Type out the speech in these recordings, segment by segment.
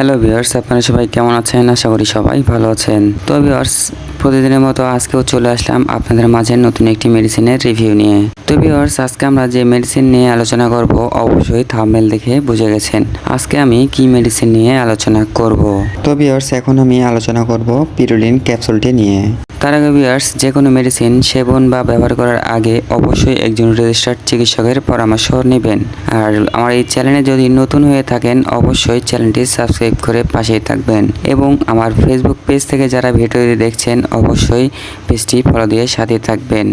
Hello viewers, আপনারা সবাই কেমন আছেন? আশা করি সবাই ভালো আছেন। তো ভিউয়ার্স, প্রতিদিনের মতো আজকেও চলে আসলাম আপনাদের মাঝে নতুন একটি মেডিসিনের রিভিউ নিয়ে। তো ভিউয়ার্স, আজকে আমরা যে মেডিসিন নিয়ে আলোচনা করব, অবশ্যই থাম্বনেল দেখে বুঝে গেছেন। আজকে আমি কি মেডিসিন নিয়ে আলোচনা করব? তো ভিউয়ার্স, এখন আমি আলোচনা করব পিরুলিন ক্যাপসুলটি নিয়ে। তার আগে ভিউয়ার্স যে কোনো মেডিসিন সেবন বা ব্যবহার করার আগে অবশ্যই একজন রেজিস্টার্ড চিকিৎসকের পরামর্শ নেবেন। আর আমার এই চ্যানেলে যদি নতুন হয়ে থাকেন, অবশ্যই চ্যানেলটি সাবস্ক্রাইব করে পাশেই থাকবেন। এবং আমার ফেসবুক পেজ থেকে যারা ভিডিওটি দেখছেন, অবশ্যই পেজটি ফলো দিয়ে সাথে থাকবেন।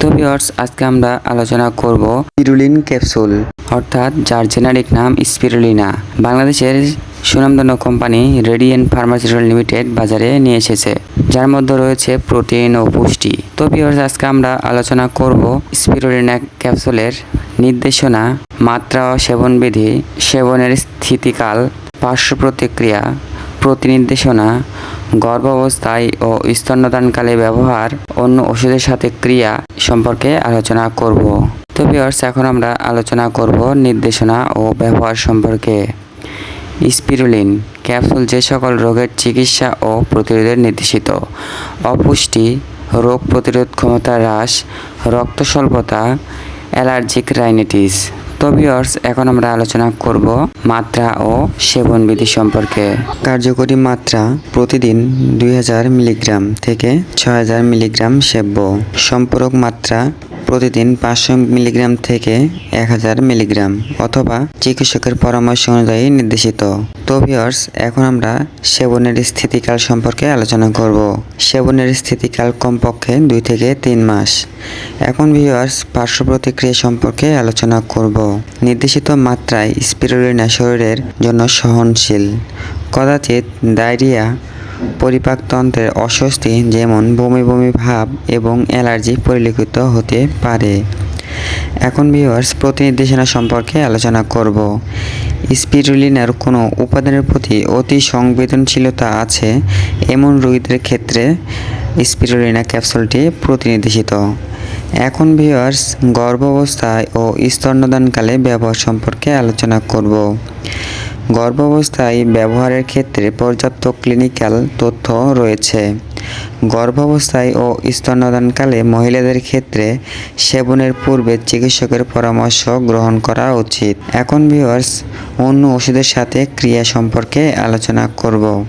তো ভিউয়ার্স, আজকে আমরা আলোচনা করব পিরুলিন ক্যাপসুল, অর্থাৎ যার জেনারিক নাম স্পিরুলিনা। বাংলাদেশের সুনামধন্য কোম্পানি রেডিয়েন্ট ফার্মাসিউটিক্যাল লিমিটেড বাজারে নিয়ে এসেছে। মধ্যে রয়েছে প্রোটিন ও পুষ্টি। তো ভিউয়ার্স আজকে আমরা আলোচনা করব স্পিরুলিনা ক্যাপসুলের নির্দেশনা, মাত্রা ও সেবনবিধি, সেবনের স্থিতিকাল, পার্শ্ব প্রতিক্রিয়া, প্রতিনির্দেশনা, গর্ভাবস্থায় ও স্তন্যদানকালে ব্যবহার, অন্য ওষুধের সাথে ক্রিয়া সম্পর্কে আলোচনা করব। তো ভিউয়ার্স এখন আমরা আলোচনা করব নির্দেশনা ও ব্যবহার সম্পর্কে। স্পিরুলিন, ক্যাপসুল যে সকল রোগের চিকিৎসা ও প্রতিরোধের নির্দেশিত। অপুষ্টি, রোগ প্রতিরোধ ক্ষমতা হ্রাস, রক্ত স্বল্পতা, অ্যালার্জিক রাইনিটিস। তো এখন আমরা আলোচনা করব মাত্রা ও সেবনবিধি সম্পর্কে। কার্যকরী মাত্রা প্রতিদিন দুই হাজার মিলিগ্রাম থেকে হাজার মিলিগ্রাম সেব্য। সম্পূরক মাত্রা প্রতিদিন পাঁচশো মিলিগ্রাম থেকে এক হাজার মিলিগ্রাম অথবা চিকিৎসকের পরামর্শ অনুযায়ী নির্দেশিত। তো ভিউয়ার্স এখন আমরা সেবনের স্থিতিকাল সম্পর্কে আলোচনা করব। সেবনের স্থিতিকাল কমপক্ষে দুই থেকে তিন মাস। এখন ভিওয়ার্স পার্শ্ব প্রতিক্রিয়া সম্পর্কে আলোচনা করব। নির্দেশিত মাত্রায় স্পিরুলিনা শরীরের জন্য সহনশীল। কদাচিৎ ডায়রিয়া পরিপাকতন্ত্রের অস্বস্তি যেমন বমি বমি ভাব এবং অ্যালার্জি পরিলক্ষিত হতে পারে। এখন ভিউয়ার্স প্রতিনির্দেশনা সম্পর্কে আলোচনা করব। স্পিরুলিনার কোনো উপাদানের প্রতি অতি সংবেদনশীলতা আছে এমন রোগীদের ক্ষেত্রে স্পিরুলিনা ক্যাপসুলটি প্রতিনির্দেশিত। এখন ভিউয়ার্স গর্ভাবস্থায় ও স্তন্যদানকালে ব্যবহার সম্পর্কে আলোচনা করব। গর্ভাবস্থায় ব্যবহারের ক্ষেত্রে পর্যাপ্ত ক্লিনিক্যাল তথ্য রয়েছে। গর্ভাবস্থায় ও স্তন্যদানকালে মহিলাদের ক্ষেত্রে সেবনের পূর্বে চিকিৎসকের পরামর্শ গ্রহণ করা উচিত। এখন ভিউয়ার্স অন্য ওষুধের সাথে ক্রিয়া সম্পর্কে আলোচনা করব।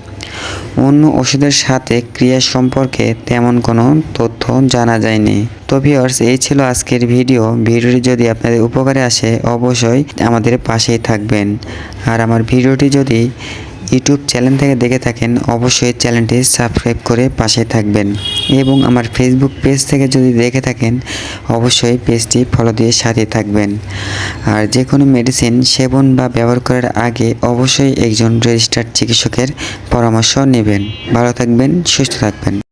অন্য ওষুধের সাথে ক্রিয়া সম্পর্কে তেমন কোনো তথ্য জানা যায়নি। তো ভিউয়ার্স এই ছিল আজকের ভিডিও ভিডিওটি যদি আপনাদের উপকারে আসে, অবশ্যই আমাদের পাশেই থাকবেন। আর আমার ভিডিওটি যদি ইউটিউব চ্যানেল থেকে দেখে থাকেন, অবশ্যই চ্যানেলটি সাবস্ক্রাইব করে পাশে থাকবেন। এবং আমার ফেসবুক পেজ থেকে যদি দেখে থাকেন, অবশ্যই পেজটি ফলো দিয়ে সাথে থাকবেন। আর যে কোনো মেডিসিন সেবন বা ব্যবহার করার আগে অবশ্যই একজন রেজিস্টার্ড চিকিৎসকের পরামর্শ নেবেন। ভালো থাকবেন, সুস্থ থাকবেন।